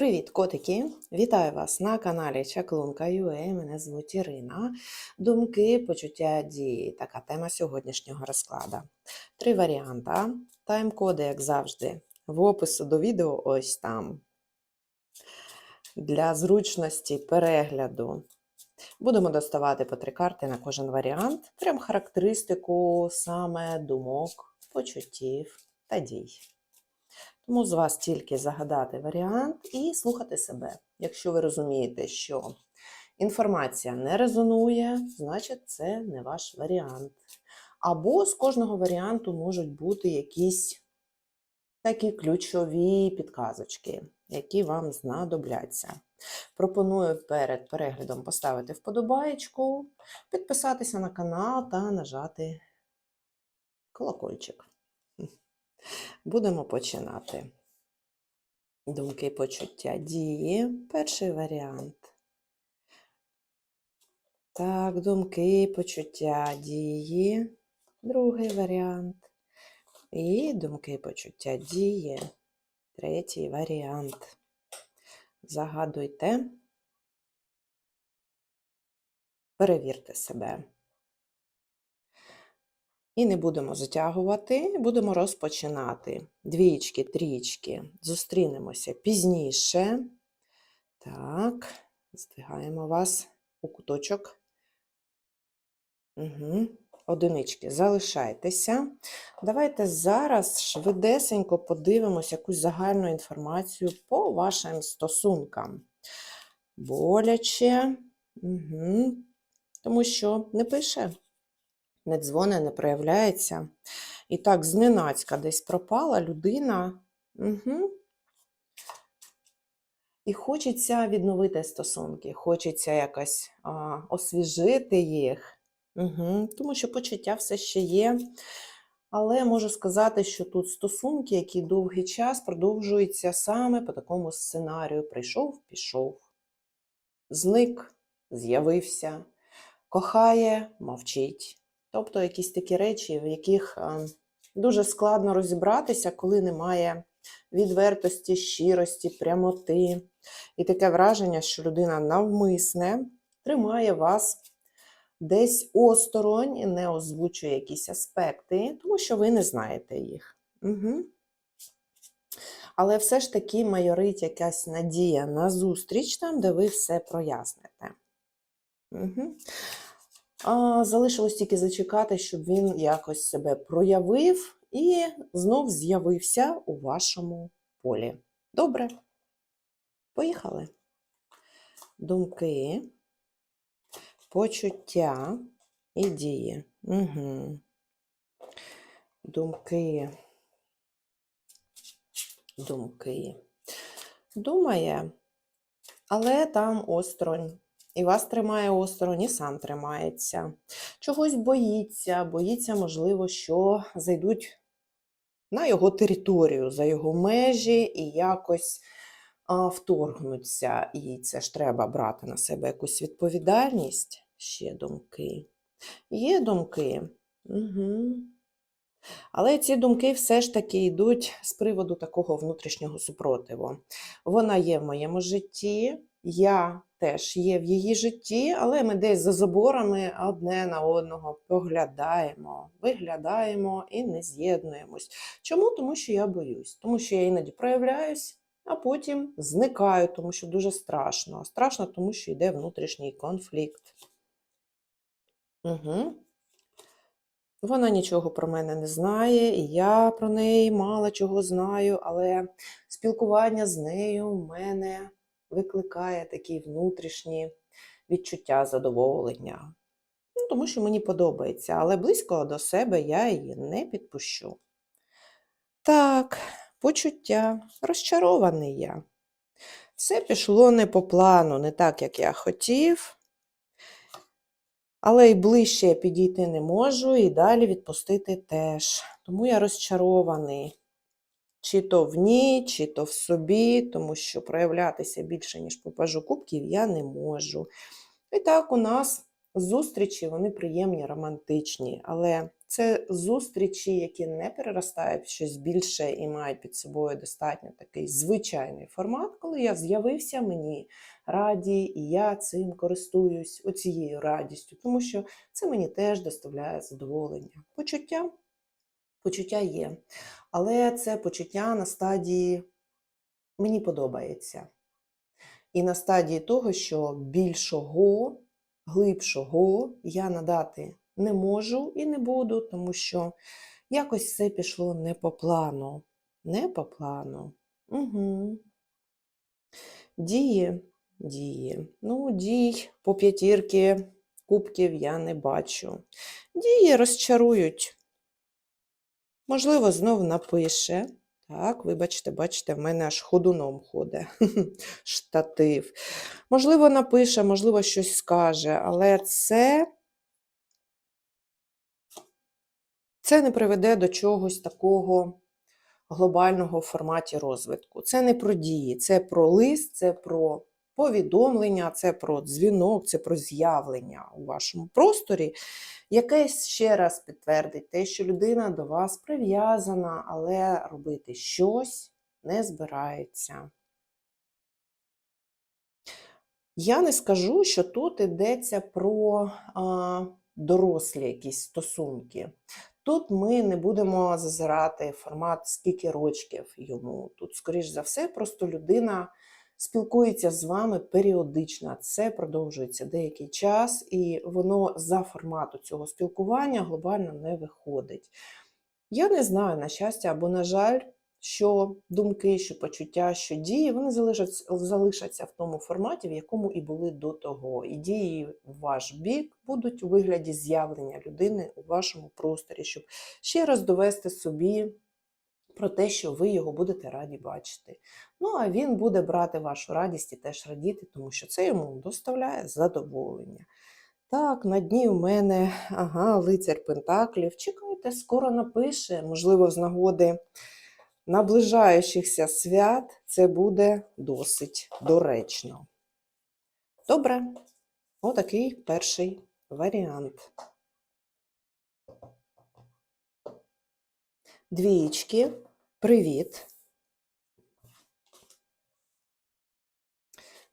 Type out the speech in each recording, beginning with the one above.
Привіт, котики! Вітаю вас на каналі Чаклунка UA. Мене звуть Ірина. Думки, почуття дії. Така тема сьогоднішнього розкладу. Три варіанти. Тайм-коди, як завжди, в опису до відео ось там. Для зручності перегляду. Будемо доставати по три карти на кожен варіант. Прям характеристику саме думок, почуттів та дій. Тому з вас тільки загадати варіант і слухати себе. Якщо ви розумієте, що інформація не резонує, значить це не ваш варіант. Або з кожного варіанту можуть бути якісь такі ключові підказочки, які вам знадобляться. Пропоную перед переглядом поставити вподобаєчку, підписатися на канал та нажати колокольчик. Будемо починати. Думки, почуття дії. Перший варіант. Так, думки, почуття дії. Другий варіант. І думки, почуття дії. Третій варіант. Загадуйте. Перевірте себе. І не будемо затягувати, будемо розпочинати. Двічки, трічки. Зустрінемося пізніше. Так, здвигаємо вас у куточок. Угу. Одинички, залишайтеся. Давайте зараз швидесенько подивимось якусь загальну інформацію по вашим стосункам. Боляче, угу. тому що не пише не дзвоне, не проявляється. І так, зненацька десь пропала людина. Угу. І хочеться відновити стосунки, хочеться якось а, освіжити їх, угу. тому що почуття все ще є. Але можу сказати, що тут стосунки, які довгий час продовжуються саме по такому сценарію: прийшов, пішов, зник, з'явився, кохає, мовчить. Тобто якісь такі речі, в яких дуже складно розібратися, коли немає відвертості, щирості, прямоти. І таке враження, що людина навмисне тримає вас десь осторонь і не озвучує якісь аспекти, тому що ви не знаєте їх. Угу. Але все ж таки майорить якась надія на зустріч там, де ви все проясните. Угу. Залишилось тільки зачекати, щоб він якось себе проявив і знов з'явився у вашому полі. Добре. Поїхали. Думки, почуття і дії. Угу. Думки. Думки. Думає, але там осторонь. І вас тримає осторонь, і сам тримається. Чогось боїться, боїться, можливо, що зайдуть на його територію, за його межі і якось а, вторгнуться. І це ж треба брати на себе якусь відповідальність. Ще думки. Є думки. Угу. Але ці думки все ж таки йдуть з приводу такого внутрішнього супротиву. Вона є в моєму житті, я теж є в її житті, але ми десь за заборами одне на одного поглядаємо, виглядаємо і не з'єднуємось. Чому? Тому що я боюсь, тому що я іноді проявляюсь, а потім зникаю, тому що дуже страшно. Страшно, тому що йде внутрішній конфлікт. Угу. Вона нічого про мене не знає, і я про неї мало чого знаю, але спілкування з нею в мене викликає такі внутрішні відчуття задоволення. Ну, Тому що мені подобається, але близько до себе я її не підпущу. Так, почуття, розчарований я. Все пішло не по плану, не так, як я хотів. Але й ближче я підійти не можу, і далі відпустити теж. Тому я розчарований. Чи то в ній, чи то в собі, тому що проявлятися більше, ніж по пажу кубків, я не можу. І так, у нас зустрічі, вони приємні, романтичні, але Це зустрічі, які не переростають в щось більше і мають під собою достатньо такий звичайний формат, коли я з'явився, мені раді, і я цим користуюсь оцією радістю, тому що це мені теж доставляє задоволення. Почуття, почуття є, але це почуття на стадії мені подобається. І на стадії того, що більшого, глибшого я надати не можу і не буду, тому що якось все пішло не по плану. Не по плану. Угу. Діє, діє. Ну, дій по п'ятірки кубків я не бачу. Дії розчарують. Можливо, знов напише. Так, вибачте, бачите, в мене аж ходуном ходить штатив. Можливо, напише, можливо, щось скаже, але це, це не приведе до чогось такого глобального в форматі розвитку. Це не про дії, це про лист, це про повідомлення, це про дзвінок, це про з'явлення у вашому просторі, яке ще раз підтвердить те, що людина до вас прив'язана, але робити щось не збирається. Я не скажу, що тут йдеться про а, дорослі якісь стосунки. Тут ми не будемо зазирати формат, скільки рочків йому. Тут, скоріш за все, просто людина спілкується з вами періодично. Це продовжується деякий час, і воно за формату цього спілкування глобально не виходить. Я не знаю, на щастя або, на жаль, що думки, що почуття, що дії, вони залишаться, залишаться в тому форматі, в якому і були до того. І дії в ваш бік будуть у вигляді з'явлення людини у вашому просторі, щоб ще раз довести собі про те, що ви його будете раді бачити. Ну, а він буде брати вашу радість і теж радіти, тому що це йому доставляє задоволення. Так, на дні у мене, ага, лицар Пентаклів. Чекайте, скоро напише, можливо, з нагоди наближаючихся свят це буде досить доречно. Добре, отакий перший варіант. Двієчки, привіт.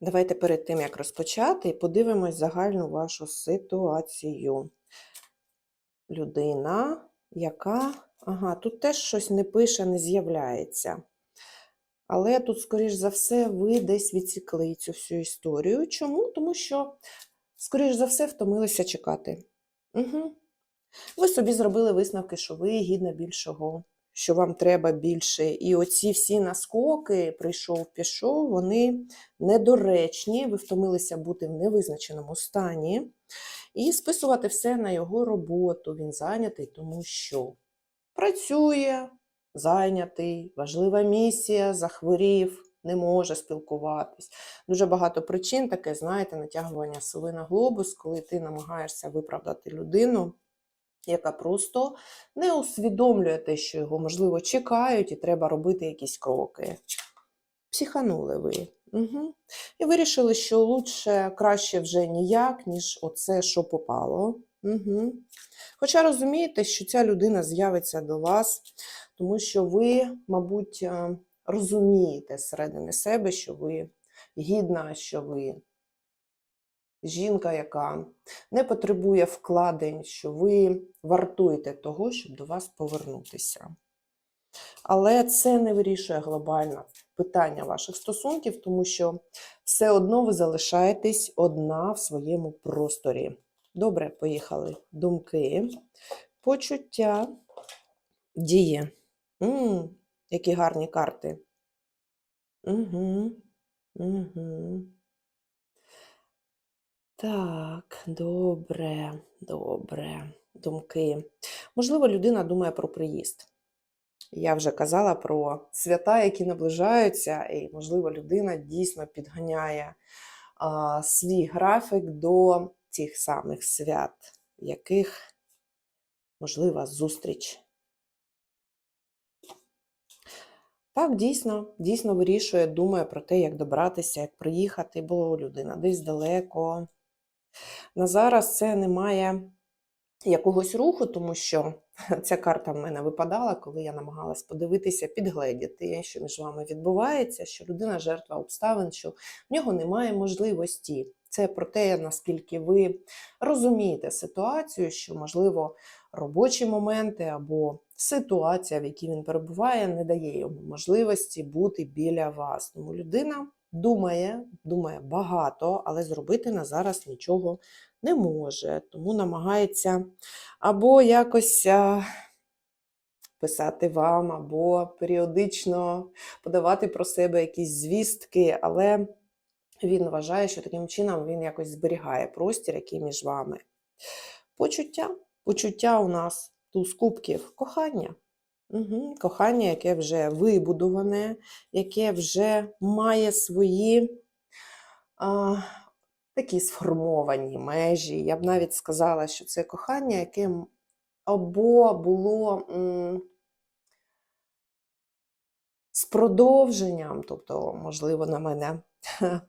Давайте перед тим, як розпочати, подивимось загальну вашу ситуацію. Людина, яка. Ага, тут теж щось не пише, не з'являється. Але тут, скоріш за все, ви десь відсікли цю всю історію. Чому? Тому що, скоріш за все, втомилися чекати. Угу. Ви собі зробили висновки, що ви гідна більшого, що вам треба більше. І оці всі наскоки, прийшов, пішов, вони недоречні, ви втомилися бути в невизначеному стані. І списувати все на його роботу. Він зайнятий, тому що працює, зайнятий, важлива місія, захворів. Не може спілкуватись. Дуже багато причин таке, знаєте, натягування сови на глобус, коли ти намагаєшся виправдати людину, яка просто не усвідомлює те, що його, можливо, чекають, і треба робити якісь кроки. Психанули ви. Угу. І вирішили, що лучше, краще вже ніяк, ніж оце, що попало. Угу. Хоча розумієте, що ця людина з'явиться до вас, тому що ви, мабуть, е, розумієте зсередини себе, що ви гідна, що ви жінка, яка не потребує вкладень, що ви вартуєте того, щоб до вас повернутися. Але це не вирішує глобально питання ваших стосунків, тому що все одно ви залишаєтесь одна в своєму просторі. Добре, поїхали. Думки, почуття, дії. М-м, які гарні карти. Угу, угу. Так, добре, добре. Думки. Можливо, людина думає про приїзд. Я вже казала про свята, які наближаються, і, можливо, людина дійсно підганяє а, свій графік до тих самих свят, яких можлива зустріч. Так, дійсно, дійсно вирішує, думає про те, як добратися, як приїхати, бо людина десь далеко. На зараз це не має якогось руху, тому що ця карта в мене випадала, коли я намагалась подивитися, підгледіти, що між вами відбувається, що людина жертва обставин, що в нього немає можливості. Це про те, наскільки ви розумієте ситуацію, що, можливо, робочі моменти або ситуація, в якій він перебуває, не дає йому можливості бути біля вас. Тому людина думає, думає багато, але зробити на зараз нічого не може, тому намагається або якось писати вам, або періодично подавати про себе якісь звістки, але він вважає, що таким чином він якось зберігає простір, який між вами. Почуття. Почуття у нас туз кубків кохання. Угу. Кохання, яке вже вибудоване, яке вже має свої а, такі сформовані межі. Я б навіть сказала, що це кохання, яке або було м, з продовженням, тобто, можливо, на мене,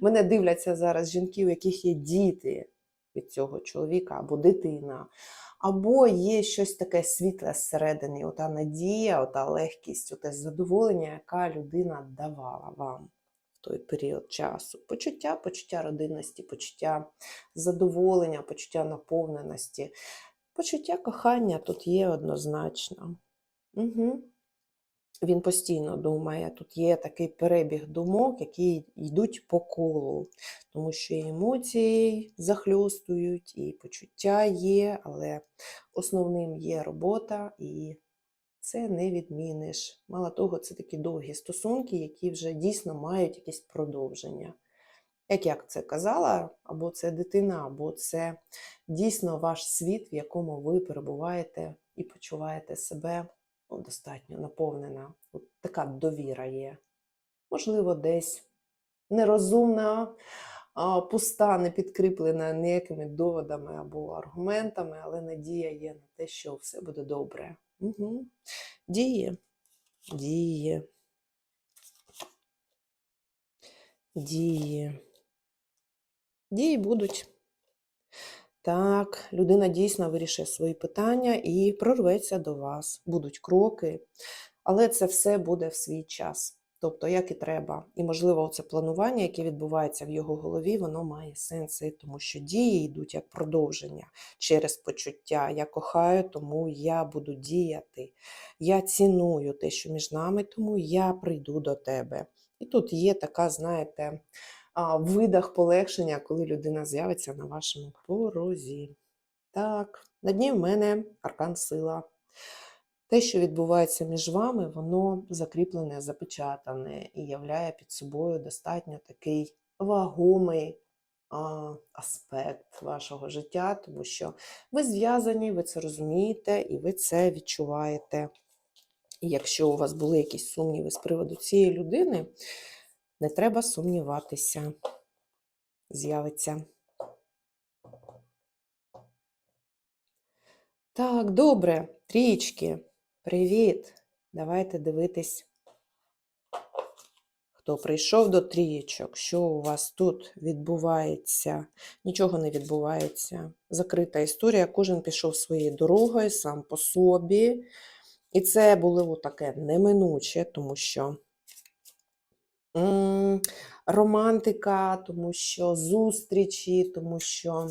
мене дивляться зараз жінки, у яких є діти від цього чоловіка або дитина. Або є щось таке світле зсередини, ота надія, ота легкість, оте задоволення, яка людина давала вам в той період часу. Почуття, почуття родинності, почуття задоволення, почуття наповненості. Почуття кохання тут є однозначно. Угу. Він постійно думає, тут є такий перебіг думок, які йдуть по колу, тому що і емоції захльостують, і почуття є, але основним є робота, і це не відміниш. Мало того, це такі довгі стосунки, які вже дійсно мають якесь продовження. Як я це казала, або це дитина, або це дійсно ваш світ, в якому ви перебуваєте і почуваєте себе достатньо наповнена. От така довіра є. Можливо, десь нерозумна, пуста, не підкріплена ніякими доводами або аргументами, але надія є на те, що все буде добре. Угу. Діє, діє, діє. Дії будуть. Так, людина дійсно вирішує свої питання і прорветься до вас. Будуть кроки, але це все буде в свій час. Тобто, як і треба. І, можливо, це планування, яке відбувається в його голові, воно має сенси, тому що дії йдуть як продовження через почуття. Я кохаю, тому я буду діяти. Я ціную те, що між нами, тому я прийду до тебе. І тут є така, знаєте, видах полегшення, коли людина з'явиться на вашому порозі. Так, на дні в мене аркан сила. Те, що відбувається між вами, воно закріплене, запечатане і являє під собою достатньо такий вагомий а, аспект вашого життя, тому що ви зв'язані, ви це розумієте і ви це відчуваєте. І якщо у вас були якісь сумніви з приводу цієї людини, не треба сумніватися. З'явиться. Так, добре, трічки. Привіт. Давайте дивитись, хто прийшов до трієчок, що у вас тут відбувається. Нічого не відбувається. Закрита історія, кожен пішов своєю дорогою, сам по собі. І це було таке неминуче, тому що романтика, тому що зустрічі, тому що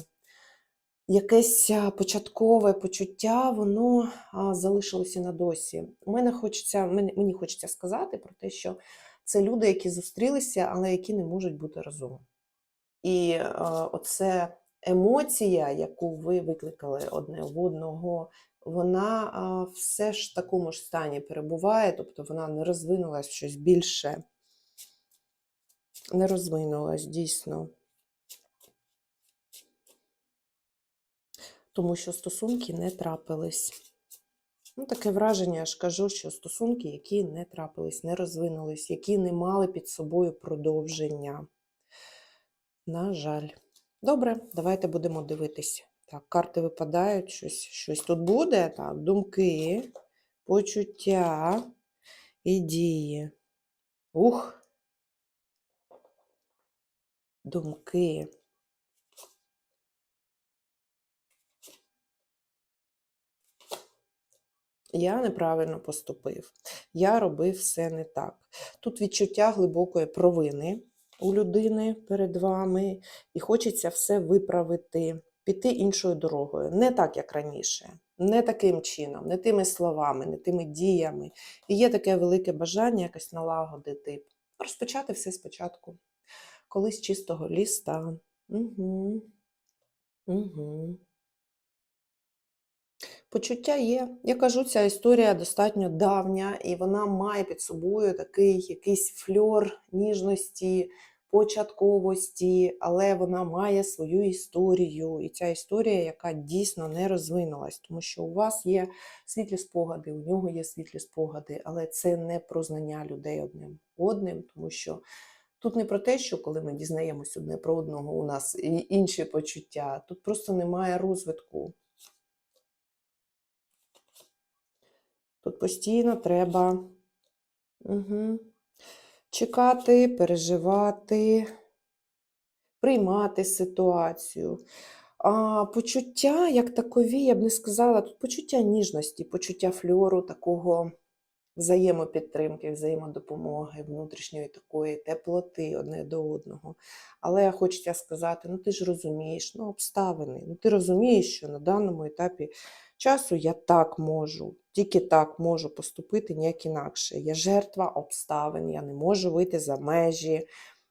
якесь початкове почуття, воно залишилося на досі. Мене хочеться, мені, хочеться сказати про те, що це люди, які зустрілися, але які не можуть бути разом. І оце емоція, яку ви викликали одне в одного, вона все ж в такому ж стані перебуває, тобто вона не розвинулась в щось більше. Не розвинулась дійсно. Тому що стосунки не трапились. Ну, таке враження, я ж кажу, що стосунки, які не трапились, не розвинулись, які не мали під собою продовження. На жаль. Добре, давайте будемо дивитись. Так, карти випадають, щось, щось тут буде. Так, думки, почуття і дії. Ух. Думки. Я неправильно поступив. Я робив все не так. Тут відчуття глибокої провини у людини перед вами, і хочеться все виправити, піти іншою дорогою. Не так, як раніше, не таким чином, не тими словами, не тими діями. І є таке велике бажання якось налагодити, розпочати все спочатку. Колись чистого ліста. Угу. Угу. Почуття є. Я кажу, ця історія достатньо давня, і вона має під собою такий якийсь фльор ніжності, початковості, але вона має свою історію. І ця історія, яка дійсно не розвинулась, тому що у вас є світлі спогади, у нього є світлі спогади, але це не про знання людей одним одним, тому що. Тут не про те, що коли ми дізнаємось одне про одного, у нас інші почуття. Тут просто немає розвитку. Тут постійно треба угу. чекати, переживати, приймати ситуацію. А почуття, як такові, я б не сказала, тут почуття ніжності, почуття фльору, такого взаємопідтримки, взаємодопомоги, внутрішньої такої теплоти одне до одного. Але хочеться сказати: ну ти ж розумієш, ну обставини, ну ти розумієш, що на даному етапі часу я так можу, тільки так можу поступити, ніяк інакше. Я жертва обставин, я не можу вийти за межі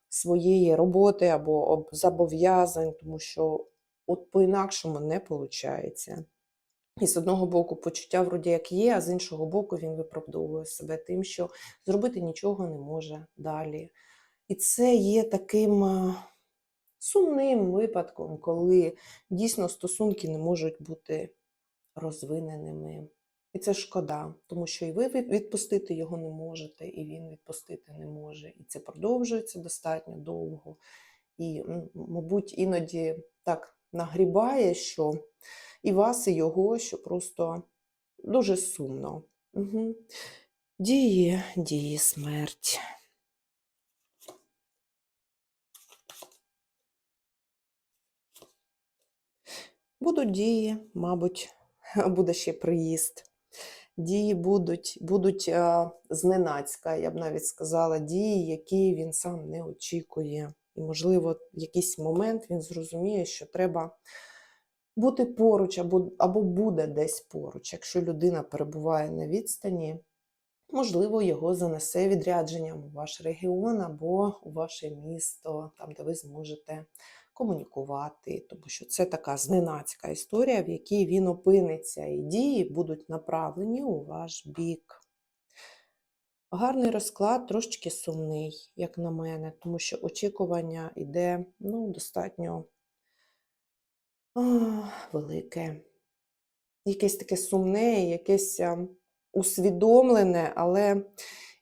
своєї роботи або зобов'язань, тому що от по-інакшому не виходить. І з одного боку, почуття вроді як є, а з іншого боку, він виправдовує себе тим, що зробити нічого не може далі. І це є таким сумним випадком, коли дійсно стосунки не можуть бути розвиненими. І це шкода, тому що і ви відпустити його не можете, і він відпустити не може. І це продовжується достатньо довго. І, мабуть, іноді так нагрібає, що і вас, і його, що просто дуже сумно. Угу. Діє, діє смерть. Будуть дії, мабуть, буде ще приїзд. Дії будуть будуть а, зненацька, я б навіть сказала, дії, які він сам не очікує. І, можливо, в якийсь момент він зрозуміє, що треба бути поруч, або, або буде десь поруч. Якщо людина перебуває на відстані, можливо, його занесе відрядженням у ваш регіон або у ваше місто, там, де ви зможете комунікувати, тому що це така зненацька історія, в якій він опиниться, і дії будуть направлені у ваш бік. Гарний розклад, трошечки сумний, як на мене, тому що очікування йде ну, достатньо о, велике. Якесь таке сумне, якесь усвідомлене, але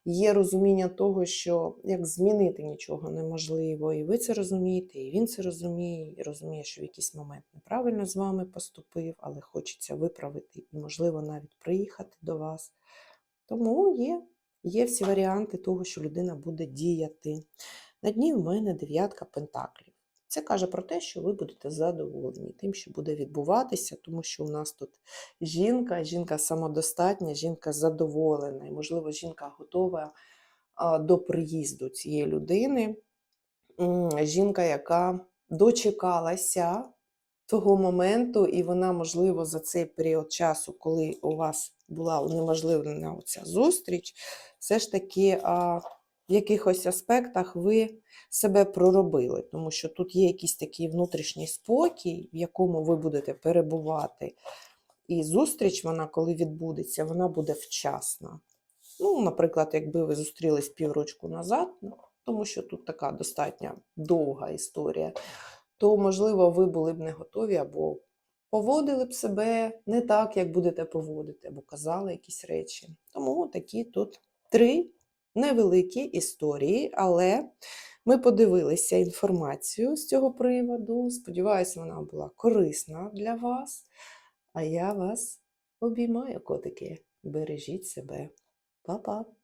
є розуміння того, що як змінити нічого неможливо. І ви це розумієте, і він це розуміє, і розуміє, що в якийсь момент неправильно з вами поступив, але хочеться виправити і, можливо, навіть приїхати до вас. Тому є, є всі варіанти того, що людина буде діяти. На дні в мене дев'ятка пентаклів. Це каже про те, що ви будете задоволені тим, що буде відбуватися, тому що у нас тут жінка, жінка самодостатня, жінка задоволена, і, можливо, жінка готова до приїзду цієї людини. Жінка, яка дочекалася того моменту, і вона, можливо, за цей період часу, коли у вас була унеможливлена оця зустріч, все ж таки в якихось аспектах ви себе проробили, тому що тут є якийсь такий внутрішній спокій, в якому ви будете перебувати. І зустріч, вона, коли відбудеться, вона буде вчасна. Ну, Наприклад, якби ви зустрілись піврочку назад, ну, тому що тут така достатньо довга історія, то, можливо, ви були б не готові або поводили б себе не так, як будете поводити, або казали якісь речі. Тому такі тут три невеликі історії, але ми подивилися інформацію з цього приводу. Сподіваюся, вона була корисна для вас. А я вас обіймаю, котики. Бережіть себе. Па-па!